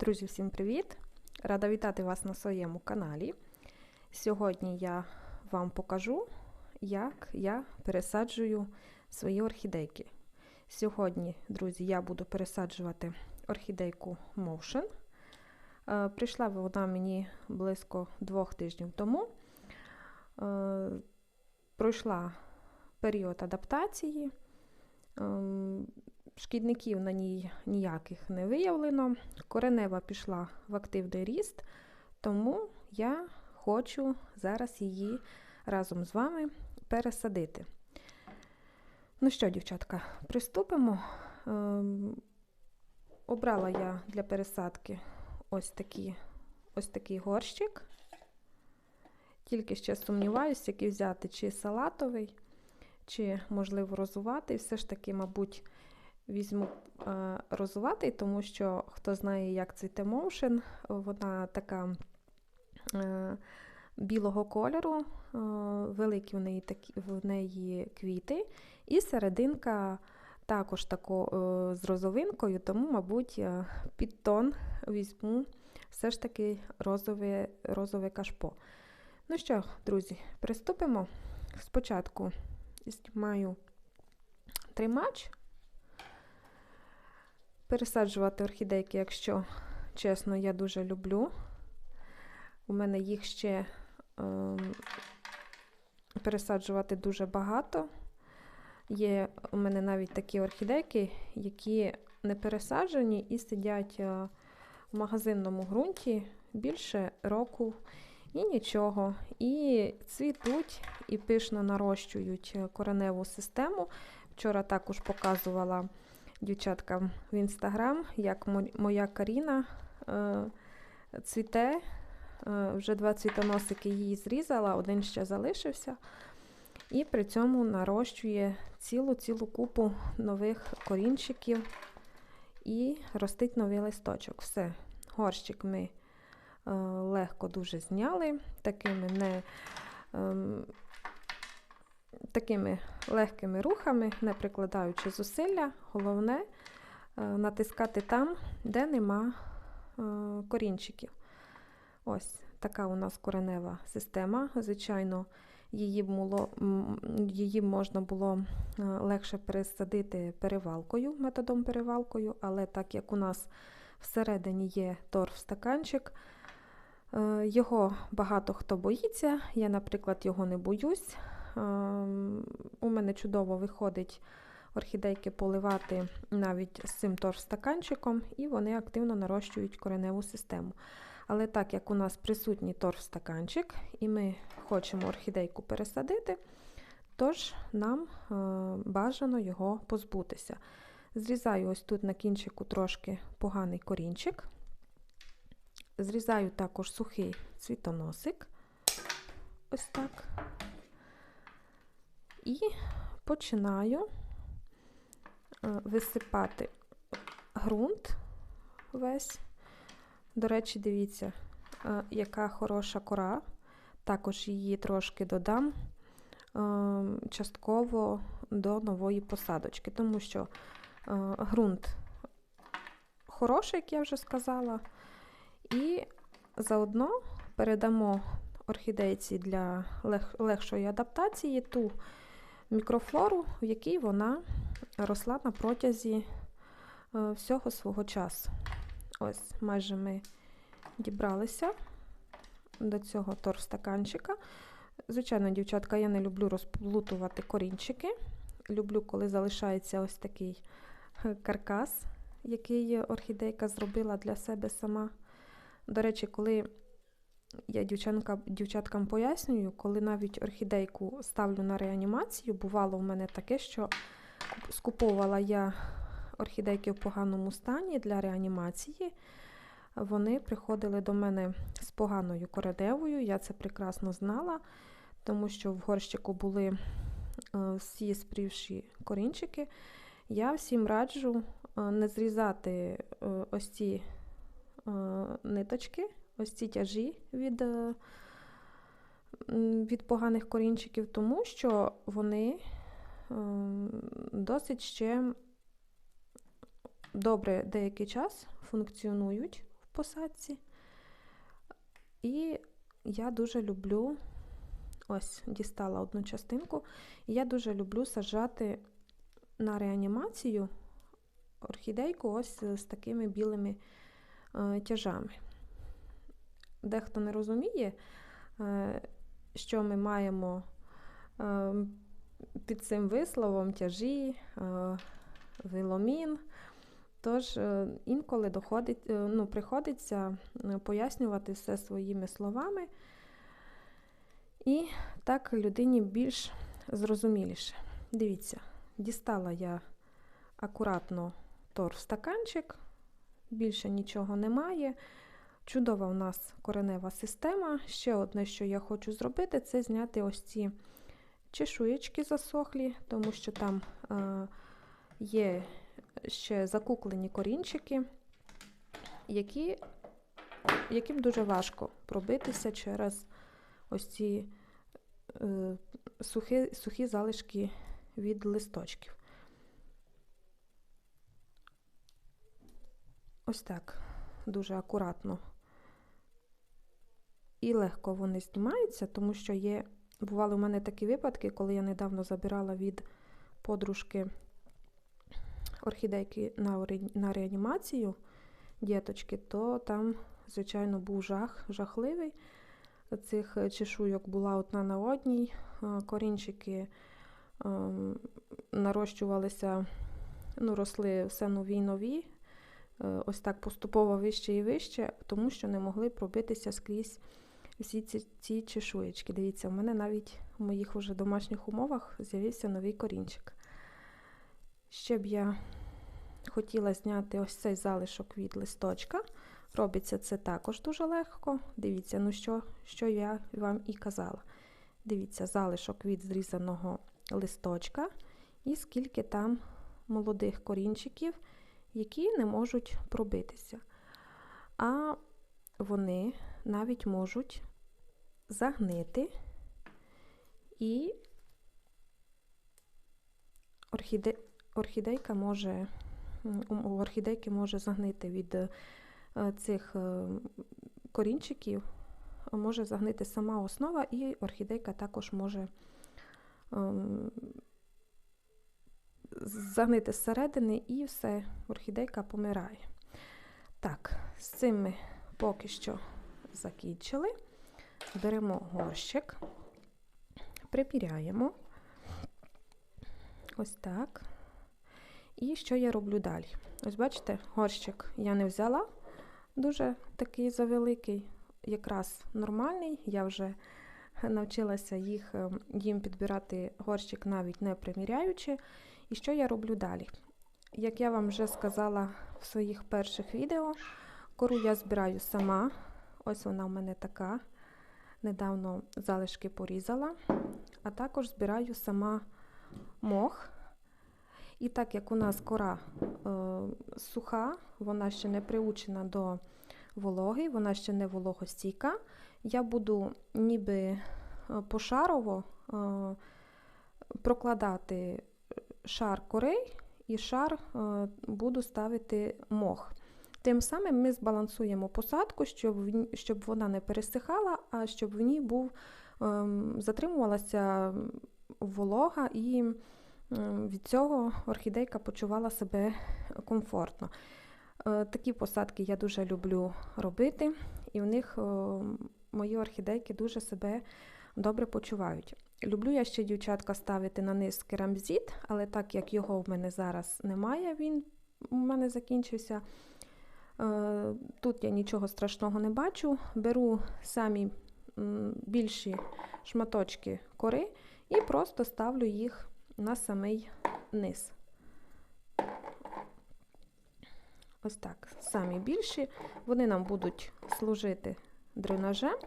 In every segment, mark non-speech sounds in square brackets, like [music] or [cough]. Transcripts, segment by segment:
Друзі, всім привіт! Рада вітати вас на своєму каналі. Сьогодні я вам покажу, як я пересаджую свої орхідейки. Сьогодні, друзі, я буду пересаджувати орхідейку Motion. Е, Прийшла вона мені близько двох тижнів тому. Е, Пройшла період адаптації. Шкідників на ній ніяких не виявлено. Коренева пішла в активний ріст, тому я хочу зараз її разом з вами пересадити. Ну що, дівчатка, приступимо. Ем, обрала я для пересадки ось, такі, ось такий горщик. Тільки ще сумніваюся, який взяти, чи салатовий, чи, можливо, розуватий. Все ж таки, мабуть, візьму е, розуватий, тому що хто знає, як цвіте моушен, вона така е, білого кольору, е, великі в неї такі, в неї квіти, і серединка також тако, з розовинкою, тому, мабуть, під тон візьму все ж таки розове, розове кашпо. Ну що, друзі, приступимо. Спочатку знімаю тримач. Пересаджувати орхідейки, якщо чесно, я дуже люблю. У мене їх ще е, пересаджувати дуже багато. Є у мене навіть такі орхідейки, які не пересаджені і сидять в магазинному ґрунті більше року і нічого. І цвітуть, і пишно нарощують кореневу систему. Вчора також показувала дівчаткам в інстаграм, як моя Каріна е, цвіте. Е, вже два цвітоносики її зрізала, один ще залишився. І при цьому нарощує цілу-цілу купу нових корінчиків і ростить новий листочок. Все, горщик ми е, легко дуже зняли, такими не. Такими легкими рухами, не прикладаючи зусилля, головне е, натискати там, де нема е, корінчиків. Ось така у нас коренева система. Звичайно, її було, її можна було е, легше пересадити перевалкою, методом перевалкою, але так як у нас всередині є торф-стаканчик, його багато хто боїться. Я, наприклад, його не боюсь. Ем, у мене чудово виходить орхідейки поливати навіть з цим торф-стаканчиком, і вони активно нарощують кореневу систему. Але так як у нас присутній торф-стаканчик, і ми хочемо орхідейку пересадити, тож нам е, бажано його позбутися. Зрізаю ось тут на кінчику трошки поганий корінчик. Зрізаю також сухий цвітоносик. Ось так. І починаю е, висипати ґрунт весь. До речі, дивіться, е, яка хороша кора. Також її трошки додам е, частково до нової посадочки, тому що ґрунт хороший, як я вже сказала, і заодно передамо орхідейці для лег легшої адаптації ту мікрофлору, в якій вона росла на протязі е, всього свого часу. Ось, майже ми дібралися до цього торфстаканчика. Звичайно, дівчатка, я не люблю розплутувати корінчики. Люблю, коли залишається ось такий е, каркас, який орхідейка зробила для себе сама. До речі, коли я дівчатка, дівчаткам пояснюю, коли навіть орхідейку ставлю на реанімацію, бувало в мене таке, що скуповувала я орхідейки в поганому стані для реанімації. Вони приходили до мене з поганою кореневою, я це прекрасно знала, тому що в горщику були е, всі спрівші корінчики. Я всім раджу е, не зрізати е, ось ці ниточки ось ці тяжі від е, від поганих корінчиків, тому що вони е, досить ще добре деякий час функціонують в посадці. І я дуже люблю, ось, дістала одну частинку, і я дуже люблю саджати на реанімацію орхідейку ось з такими білими е, тяжами. Дехто не розуміє, е, що ми маємо е, під цим висловом тяжі, е, виломін. Тож інколи доходить, ну, приходиться пояснювати все своїми словами, і так людині більш зрозуміліше. Дивіться, дістала я акуратно тор в стаканчик, більше нічого немає. Чудова у нас коренева система. Ще одне, що я хочу зробити, це зняти ось ці чешуєчки засохлі, тому що там е, є ще закуклені корінчики, які, яким дуже важко пробитися через ось ці е, сухі, сухі залишки від листочків. Ось так, дуже акуратно. І легко вони знімаються, тому що є, бували у мене такі випадки, коли я недавно забирала від подружки орхідейки на, на реанімацію діточки, то там, звичайно, був жах, жахливий. Цих чешуйок була одна на одній, корінчики ем, нарощувалися, ну, росли все нові й нові, е, ось так поступово вище і вище, тому що не могли пробитися скрізь всі ці, ці чешуєчки. Дивіться, у мене навіть в моїх уже домашніх умовах з'явився новий корінчик. Ще б я хотіла зняти ось цей залишок від листочка. Робиться це також дуже легко. Дивіться, ну що, що я вам і казала. Дивіться, залишок від зрізаного листочка, і скільки там молодих корінчиків, які не можуть пробитися. А вони навіть можуть загнити і орхіде... орхідейка може, у орхідейки може загнити від е, цих е, корінчиків, може загнити сама основа, і орхідейка також може ем, загнити зсередини, і все, орхідейка помирає. Так, з цим ми поки що закінчили. Беремо горщик, приміряємо. Ось так. І що я роблю далі? Ось, бачите, горщик я не взяла, дуже такий завеликий, якраз нормальний. Я вже навчилася їх, ем, їм підбирати горщик, навіть не приміряючи. І що я роблю далі? Як я вам вже сказала в своїх перших відео, кору я збираю сама. Ось вона в мене така. Недавно залишки порізала, а також збираю сама мох. І так як у нас кора е, суха, вона ще не приучена до вологи, вона ще не вологостійка, я буду ніби е, пошарово е, прокладати шар кори і шар е, буду ставити мох. Тим самим ми збалансуємо посадку, щоб вона не пересихала, а щоб в ній був, ем, затримувалася волога, і ем, від цього орхідейка почувала себе комфортно. Е, такі посадки я дуже люблю робити, і в них мої орхідейки дуже себе добре почувають. Люблю я ще дівчатка ставити на низ керамзит, але так як його в мене зараз немає, він у мене закінчився. Е, тут я нічого страшного не бачу. Беру самі більші шматочки кори і просто ставлю їх на самий низ. Ось так, самі більші, вони нам будуть служити дренажем,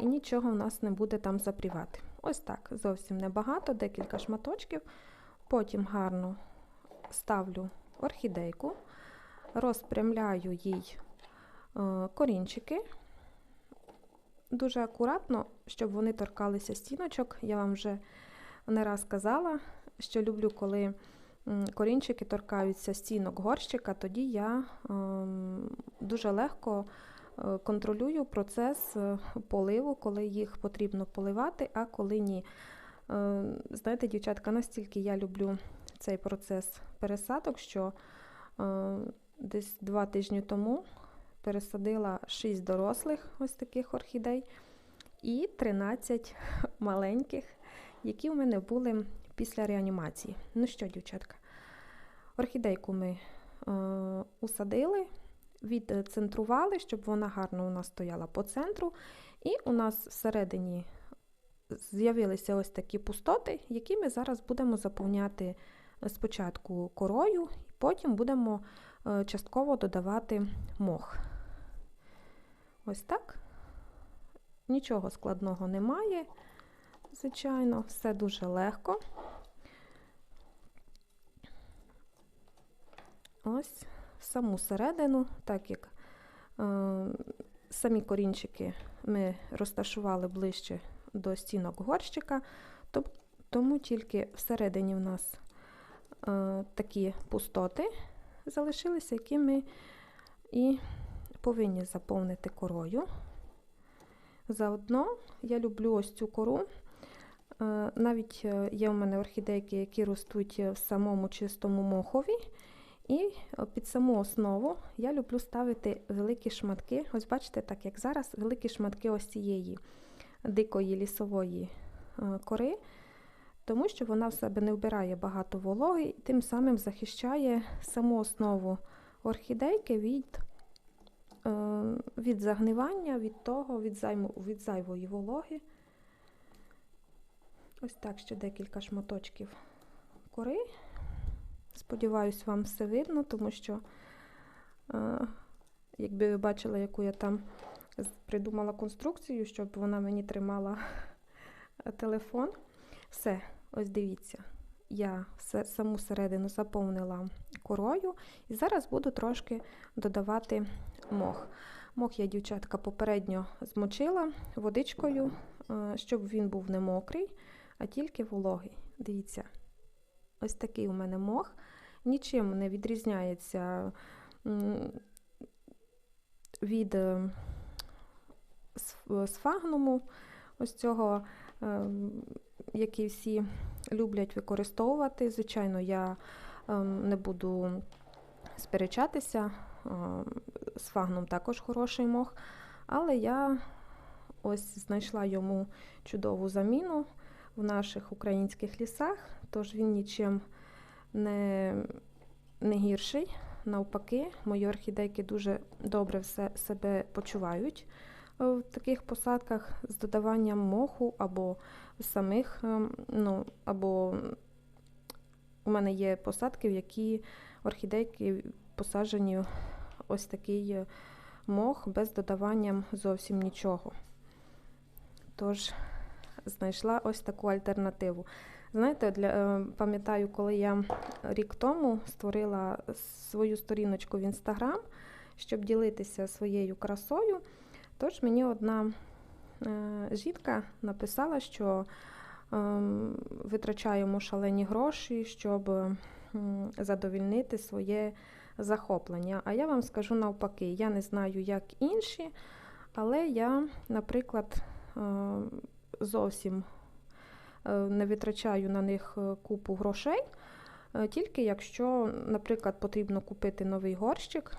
і нічого в нас не буде там запрівати. Ось так, зовсім небагато, декілька шматочків. Потім гарно ставлю орхідейку розпрямляю їй е, корінчики. Дуже акуратно, щоб вони торкалися стіночок. Я вам вже не раз казала, що люблю, коли корінчики торкаються стінок горщика, тоді я ем, дуже легко е, контролюю процес е, поливу, коли їх потрібно поливати, а коли ні. Знаєте, дівчатка, настільки я люблю цей процес пересадок, що е, десь два тижні тому пересадила 6 дорослих ось таких орхідей і 13 [laughs] маленьких, які у мене були після реанімації. Ну що, дівчатка, орхідейку ми е, усадили, відцентрували, щоб вона гарно у нас стояла по центру. І у нас всередині з'явилися ось такі пустоти, які ми зараз будемо заповняти спочатку корою, потім будемо е, частково додавати мох. Ось так. Нічого складного немає, звичайно, все дуже легко. Ось саму середину, так як е, самі корінчики ми розташували ближче до стінок горщика, то, тому тільки всередині в нас такі пустоти залишилися, які ми і повинні заповнити корою. Заодно я люблю ось цю кору. Е, Навіть е, є у мене орхідейки, які ростуть в самому чистому мохові. І під саму основу я люблю ставити великі шматки. Ось бачите, так як зараз, великі шматки ось цієї дикої лісової е, кори, тому що вона в себе не вбирає багато вологи і тим самим захищає саму основу орхідейки від е, від загнивання, від того, від, займу, від зайвої вологи. Ось так ще декілька шматочків кори. Сподіваюсь, вам все видно, тому що, е, якби ви бачили, яку я там придумала конструкцію, щоб вона мені тримала [laughs] телефон. Все, ось дивіться, я саму середину заповнила корою і зараз буду трошки додавати мох. Мох я, дівчатка, попередньо змочила водичкою, е, щоб він був не мокрий, а тільки вологий. Дивіться, ось такий у мене мох. Нічим не відрізняється від е, сфагнуму, ось цього, який всі люблять використовувати. Звичайно, я не буду сперечатися, сфагнум також хороший мох, але я ось знайшла йому чудову заміну в наших українських лісах, тож він нічим не, не гірший. Навпаки, мої орхідейки дуже добре все себе почувають в таких посадках з додаванням моху або самих, ну, або у мене є посадки, в які орхідейки посаджені ось такий мох без додавання зовсім нічого. Тож, знайшла ось таку альтернативу. Знаєте, для, е, пам'ятаю, коли я рік тому створила свою сторіночку в Інстаграм, щоб ділитися своєю красою, тож мені одна е, жінка написала, що е, витрачаємо шалені гроші, щоб задовільнити своє захоплення. А я вам скажу навпаки, я не знаю, як інші, але я, наприклад, е, зовсім Е, не витрачаю на них е, купу грошей, тільки якщо, наприклад, потрібно купити новий горщик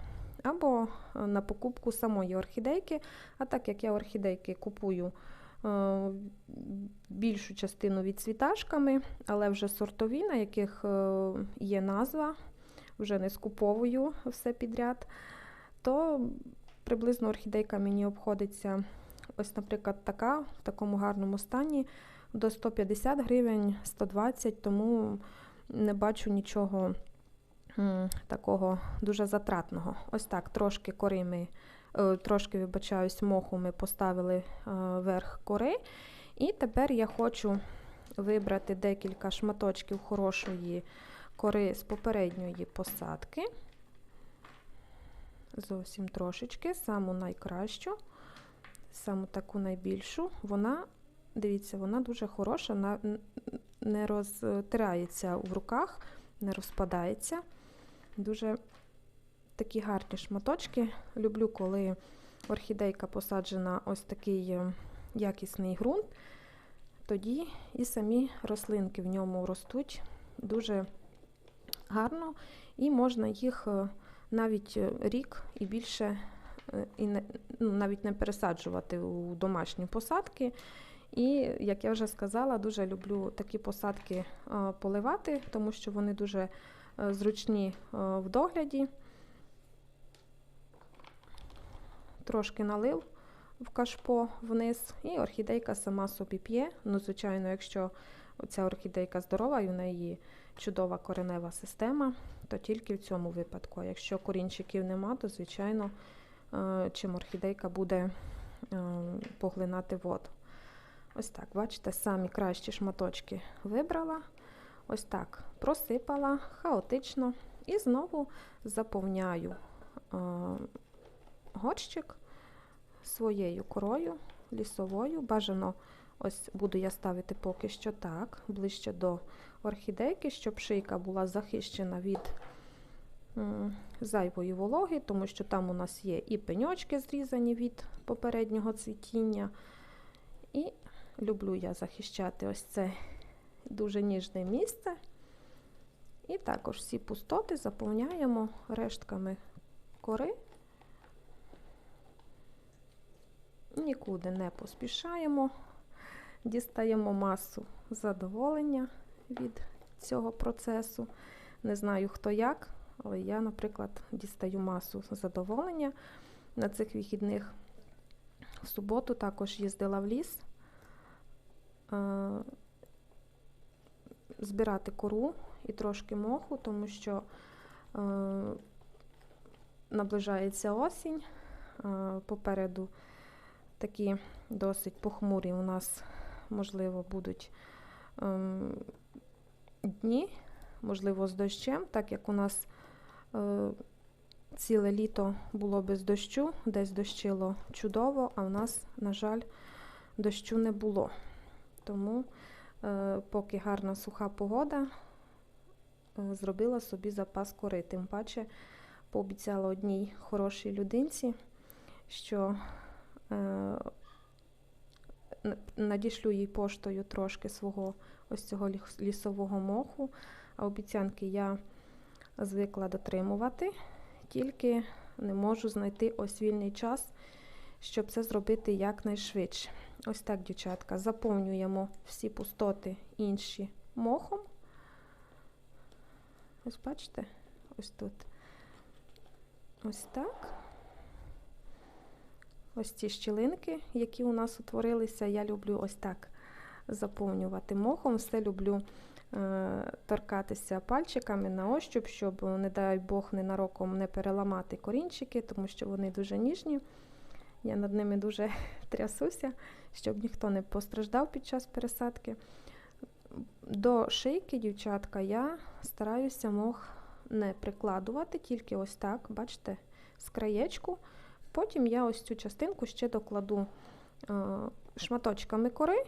або на покупку самої орхідейки. А так як я орхідейки купую більшу частину відцвіташками, але вже сортові, на яких є назва, вже не скуповую все підряд, то приблизно орхідейка мені обходиться, ось, наприклад, така в такому гарному стані до 150 гривень, 120, тому не бачу нічого такого дуже затратного. Ось так, трошки кори ми, е, трошки, вибачаюсь, моху ми поставили е, верх кори. І тепер я хочу вибрати декілька шматочків хорошої кори з попередньої посадки. Зовсім трошечки, саму найкращу, саму таку найбільшу, вона Дивіться, вона дуже хороша, не розтирається в руках, не розпадається. Дуже такі гарні шматочки. Люблю, коли орхідейка посаджена ось такий е, якісний ґрунт, тоді і самі рослинки в ньому ростуть дуже гарно, і можна їх е, навіть е, рік і більше і не, ну, навіть не пересаджувати у домашні посадки. І, як я вже сказала, дуже люблю такі посадки поливати, тому що вони дуже зручні в догляді. Трошки налив в кашпо вниз, і орхідейка сама собі п'є. Ну, звичайно, якщо ця орхідейка здорова і в неї чудова коренева система, то тільки в цьому випадку. Якщо корінчиків нема, то, звичайно, чим орхідейка буде поглинати воду. Ось так, бачите, самі кращі шматочки вибрала. Ось так просипала хаотично і знову заповняю горщик своєю корою лісовою. Бажано, ось буду я ставити поки що так, ближче до орхідейки, щоб шийка була захищена від зайвої вологи, тому що там у нас є і пеньочки зрізані від попереднього цвітіння. І люблю я захищати ось це дуже ніжне місце. І також всі пустоти заповняємо рештками кори. Нікуди не поспішаємо, дістаємо масу задоволення від цього процесу. Не знаю, хто як, але я, наприклад, дістаю масу задоволення на цих вихідних. В суботу також їздила в ліс е, збирати кору і трошки моху, тому що е, наближається осінь. Е, попереду такі досить похмурі у нас, можливо, будуть ем, дні, можливо, з дощем, так як у нас е, ціле літо було без дощу, десь дощило чудово, а в нас, на жаль, дощу не було. Тому, е, поки гарна суха погода, е, зробила собі запас кори. Тим паче пообіцяла одній хорошій людинці, що Е, надішлю їй поштою трошки свого ось цього лісового моху, а обіцянки я звикла дотримувати, тільки не можу знайти ось вільний час, щоб це зробити якнайшвидше. Ось так, дівчатка, заповнюємо всі пустоти інші мохом. Ось бачите, ось тут. Ось так. Ось ці щілинки, які у нас утворилися, я люблю ось так заповнювати мохом. Все люблю е, торкатися пальчиками на ощуп, щоб, не дай Бог, ненароком не переламати корінчики, тому що вони дуже ніжні. Я над ними дуже [laughs] трясуся, щоб ніхто не постраждав під час пересадки. До шийки, дівчатка, я стараюся мох не прикладувати, тільки ось так, бачите, з краєчку. Потім я ось цю частинку ще докладу е, шматочками кори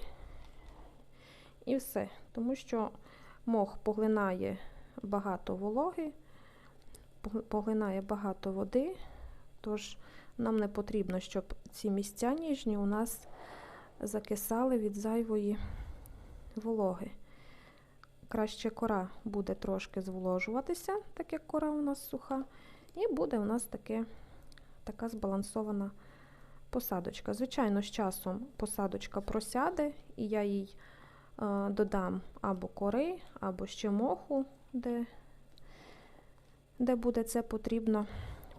і все. Тому що мох поглинає багато вологи, поглинає багато води, тож нам не потрібно, щоб ці місця ніжні у нас закисали від зайвої вологи. Краще кора буде трошки зволожуватися, так як кора у нас суха, і буде у нас таке така збалансована посадочка. Звичайно, з часом посадочка просяде, і я їй е, додам або кори, або ще моху, де, де буде це потрібно.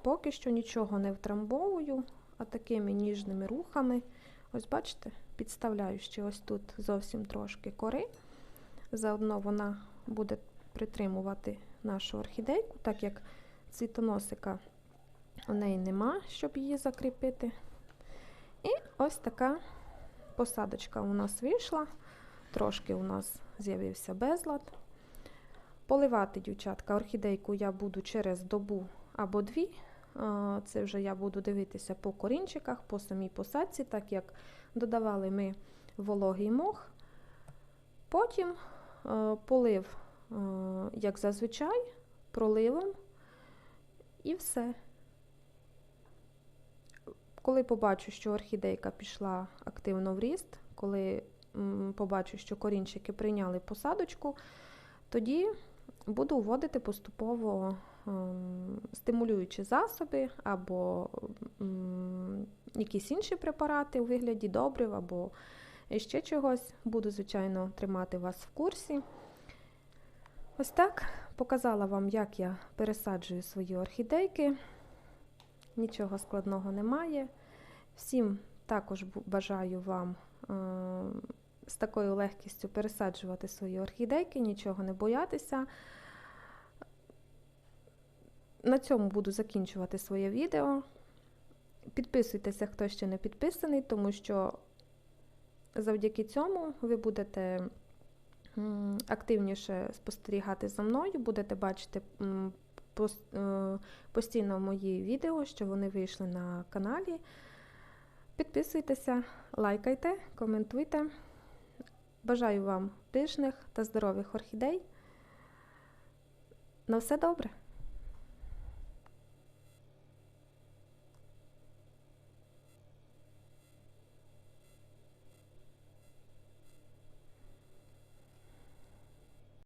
Поки що нічого не втрамбовую, а такими ніжними рухами. Ось, бачите, підставляю ще ось тут зовсім трошки кори. Заодно вона буде притримувати нашу орхідейку, так як цвітоносика у неї нема, щоб її закріпити. І ось така посадочка у нас вийшла. Трошки у нас з'явився безлад. Поливати, дівчатка, орхідейку я буду через добу або дві. Це вже я буду дивитися по корінчиках, по самій посадці, так як додавали ми вологий мох. Потім полив як зазвичай, проливом і все. Коли побачу, що орхідейка пішла активно в ріст, коли побачу, що корінчики прийняли посадочку, тоді буду вводити поступово стимулюючі засоби або якісь інші препарати у вигляді добрив або ще чогось. Буду, звичайно, тримати вас в курсі. Ось так показала вам, як я пересаджую свої орхідейки. Нічого складного немає. Всім також бажаю вам е, з такою легкістю пересаджувати свої орхідейки, нічого не боятися. На цьому буду закінчувати своє відео. Підписуйтеся, хто ще не підписаний, тому що завдяки цьому ви будете активніше спостерігати за мною, будете бачити е, постійно мої відео, що вони вийшли на каналі. Підписуйтеся, лайкайте, коментуйте. Бажаю вам пишних та здорових орхідей. На все добре!